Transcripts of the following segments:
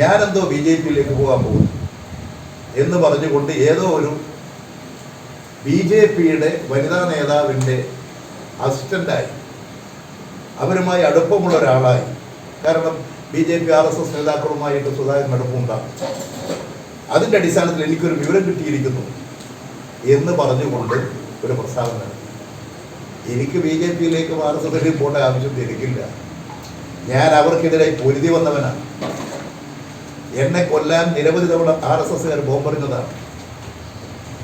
ഞാനെന്തോ B J പിയിലേക്ക് പോകാൻ പോകുന്നു എന്ന് പറഞ്ഞുകൊണ്ട് ഏതോ ഒരു ബി ജെ പിയുടെ വനിതാ നേതാവിന്റെ അസിസ്റ്റന്റായി. അവരുമായി അടുപ്പമുള്ള ഒരാളായി. കാരണം B J P R S S നേതാക്കളുമായിട്ട് Sudhakaran അടുപ്പമുണ്ടാകും. അതിന്റെ അടിസ്ഥാനത്തിൽ എനിക്കൊരു വിവരം കിട്ടിയിരിക്കുന്നു എന്ന് പറഞ്ഞുകൊണ്ട് ഒരു പ്രസ്താവന നടത്തി. എനിക്ക് ബി ജെ പിയിലേക്ക് ആർ എസ് പോകേണ്ട ആവശ്യം എനിക്കില്ല. ഞാൻ അവർക്കെതിരെ പൊരുതി വന്നവനാണ്. എന്നെ കൊല്ലാൻ നിരവധി തവണ ആർ എസ് എസ്സുകാർ ബോംബെറിഞ്ഞതാണ്.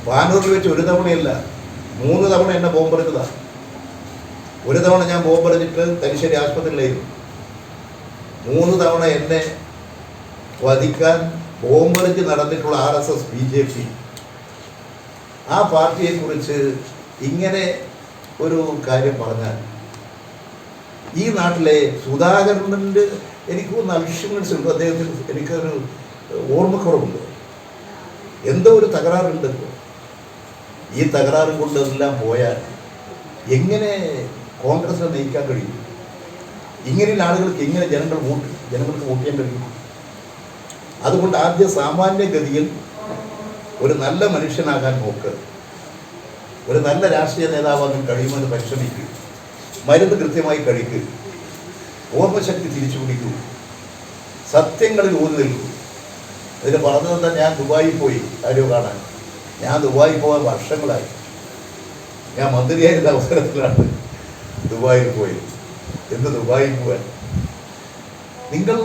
പാനൂരിൽ വെച്ച് ഒരു തവണയല്ല മൂന്ന് തവണ എന്നെ ബോംബെറിഞ്ഞതാണ്. ഒരു തവണ ഞാൻ ബോംബെറിഞ്ഞിട്ട് തലശ്ശേരി ആശുപത്രിയിലായിരുന്നു. മൂന്ന് തവണ എന്നെ വധിക്കാൻ ബോംബെറിഞ്ഞ് നടന്നിട്ടുള്ള R S S B J P. ആ പാർട്ടിയെക്കുറിച്ച് ഇങ്ങനെ ഒരു കാര്യം പറഞ്ഞാൽ ഈ നാട്ടിലെ സുധാകരന്റെ എനിക്ക് ഒന്ന് അൽഷിമൻസ് ഉണ്ട് അദ്ദേഹത്തിന് എനിക്കൊരു ഓർമ്മക്കുറവുണ്ട്. എന്തോ ഒരു തകരാറുണ്ട് ഈ തകരാറും കൊണ്ട് എല്ലാം പോയാൽ എങ്ങനെ കോൺഗ്രസിനെ നയിക്കാൻ കഴിയും? ഇങ്ങനെയുള്ള ആളുകൾക്ക് എങ്ങനെ ജനങ്ങൾ വോട്ട് ജനങ്ങൾക്ക് വോട്ട് ചെയ്യാൻ കഴിയും? അതുകൊണ്ട് ആദ്യ സാമാന്യഗതിയിൽ ഒരു നല്ല മനുഷ്യനാകാൻ നോക്ക്. ഒരു നല്ല രാഷ്ട്രീയ നേതാവാകാൻ കഴിയുമെന്ന് പരിശ്രമിക്കുക മരുന്ന് കൃത്യമായി കഴിക്കുക ഓർമ്മശക്തി തിരിച്ചു പിടിക്കൂ സത്യങ്ങളിൽ ഊന്നി നിൽക്കൂ. ഇതിന് തന്നെ ഞാൻ ദുബായിൽ പോയി. ആരോ കാണാൻ. ഞാൻ ദുബായിൽ പോകാൻ വർഷങ്ങളായി. ഞാൻ മന്ത്രിയായിരുന്ന അവസരത്തിലാണ് ദുബായിൽ പോയത്. എന്ത് ദുബായിൽ പോകാൻ നിങ്ങൾ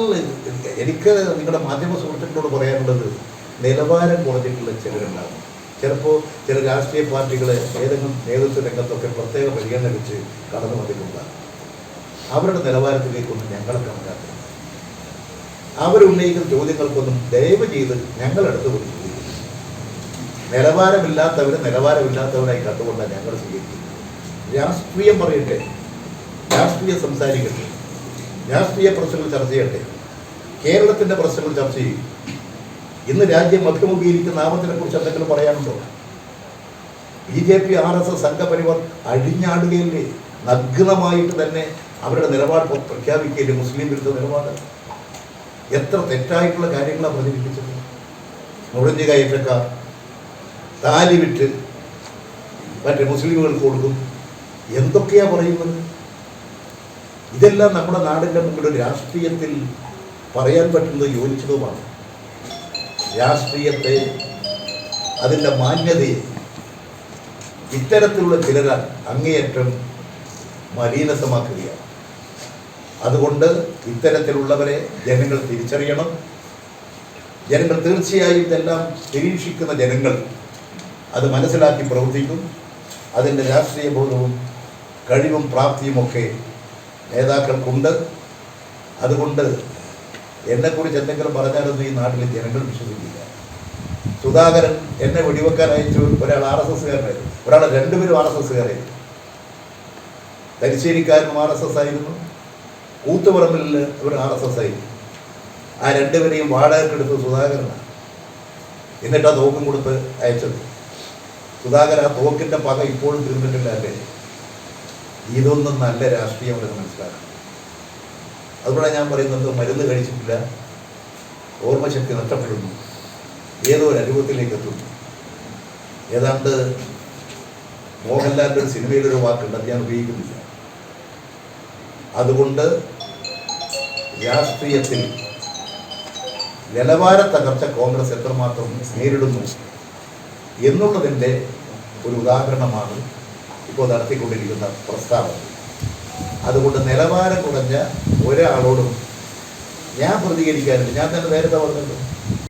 എനിക്ക് നിങ്ങളുടെ മാധ്യമ സുഹൃത്തുക്കളോട് പറയാനുള്ളത് നിലവാരം കുറഞ്ഞിട്ടുള്ള ചിലരുണ്ടാകും. ചിലപ്പോൾ ചില രാഷ്ട്രീയ പാർട്ടികളെ ഏതെങ്കിലും നേതൃത്വ രംഗത്തൊക്കെ പ്രത്യേക പരിഗണന വെച്ച് കടന്നു വന്നിട്ടുണ്ടാകും അവരുടെ നിലവാരത്തിലേക്കൊന്നും ഞങ്ങൾ കണക്കാക്കുന്നു അവരുന്നയിക്കുന്ന ചോദ്യങ്ങൾക്കൊന്നും ദയവ് ചെയ്ത് ഞങ്ങളെടുത്ത് പോയി നിലവാരമില്ലാത്തവരെ നിലവാരമില്ലാത്തവരായി കണ്ടുകൊണ്ടാണ് ഞങ്ങൾ സ്വീകരിക്കുന്നത്. രാഷ്ട്രീയം പറയട്ടെ. രാഷ്ട്രീയം സംസാരിക്കട്ടെ. രാഷ്ട്രീയ പ്രശ്നങ്ങൾ ചർച്ച ചെയ്യട്ടെ. കേരളത്തിന്റെ പ്രശ്നങ്ങൾ ചർച്ച ചെയ്യും. ഇന്ന് രാജ്യം അഭിമുഖീകരിക്കുന്ന ആപത്തിനെ കുറിച്ച് എന്തെങ്കിലും പറയാനുണ്ടോ? B J P R S S Sangh Parivar അഴിഞ്ഞാടുകയല്ലേ? നഗ്നമായിട്ട് തന്നെ അവരുടെ നിലപാട് പ്രഖ്യാപിക്കുകയല്ലേ മുസ്ലിം വിരുദ്ധ നിലപാട്? എത്ര തെറ്റായിട്ടുള്ള കാര്യങ്ങളാണ് പ്രചരിപ്പിച്ചത്? നുഴഞ്ഞു കയറ്റക്കാർ താലി വിട്ട് മറ്റേ മുസ്ലിമുകൾക്ക് കൊടുക്കും. എന്തൊക്കെയാ പറയുന്നത്? ഇതെല്ലാം നമ്മുടെ നാടിന്റെ മുമ്പിൽ രാഷ്ട്രീയത്തിൽ പറയാൻ പറ്റുന്നത് യോജിച്ചതുമാണ്. രാഷ്ട്രീയത്തെ അതിന്റെ മാന്യതയെ ഇത്തരത്തിലുള്ള ചിലർ അങ്ങേയറ്റം മലീനസമാക്കുകയാണ്. അതുകൊണ്ട് ഇത്തരത്തിലുള്ളവരെ ജനങ്ങൾ തിരിച്ചറിയണം. ജനങ്ങൾ തീർച്ചയായും ഇതെല്ലാം നിരീക്ഷിക്കുന്ന ജനങ്ങൾ അത് മനസ്സിലാക്കി പ്രവർത്തിക്കും. അതിന്റെ രാഷ്ട്രീയ ബോധവും കഴിവും പ്രാപ്തിയുമൊക്കെ നേതാക്കൾക്കുണ്ട്. അതുകൊണ്ട് എന്നെക്കുറിച്ച് എന്തെങ്കിലും പറഞ്ഞാലൊന്നും ഈ നാട്ടിലെ ജനങ്ങൾ വിശ്വസിക്കില്ല. സുധാകരൻ എന്നെ വെടിവെക്കാൻ അയച്ചു. ഒരാൾ ആർ എസ് എസ്സുകാരനായിരുന്നു ഒരാൾ രണ്ടുപേരും ആർ എസ് എസ്സുകാരായിരുന്നു തലശ്ശേരിക്കാരനും ആർ എസ് എസ് ആയിരുന്നു. കൂത്തുപറമ്പിൽ ഇവർ ആർ എസ് എസ് ആയിരുന്നു ആ രണ്ടുപേരെയും വാടകക്കെടുത്ത് സുധാകരനാണ് എന്നിട്ട് ആ തോക്കും കൊടുത്ത് അയച്ചത്. സുധാകരൻ ആ തോക്കിന്റെ പക ഇപ്പോഴും തീർന്നിട്ടില്ല അല്ലേ ഇതൊന്നും നല്ല രാഷ്ട്രീയം അവർക്ക് മനസ്സിലാക്കണം. അതുകൊണ്ടാണ് ഞാൻ പറയുന്നത് മരുന്ന് കഴിച്ചിട്ടില്ല. ഓർമ്മശക്തി നഷ്ടപ്പെടുന്നു. ഏതോ ഒരു അനുഭവത്തിലേക്ക് എത്തുന്നു ഏതാണ്ട് മോഹൻലാലിന്റെ ഒരു സിനിമയിലൊരു വാക്കുണ്ട് അത് ഞാൻ ഉപയോഗിക്കുന്നില്ല. അതുകൊണ്ട് രാഷ്ട്രീയത്തിൽ നിലവാര തകർച്ച കോൺഗ്രസ് എത്രമാത്രം നേരിടുന്നു എന്നുള്ളതിന്റെ ഒരു ഉദാഹരണമാണ് ഇപ്പോൾ നടത്തിക്കൊണ്ടിരിക്കുന്ന പ്രസ്താവന. അതുകൊണ്ട് നിലവാരം കുറഞ്ഞ ഒരാളോടും ഞാൻ പ്രതികരിക്കാനുണ്ട് ഞാൻ തന്നെ നേരത്തെ പറഞ്ഞല്ലോ.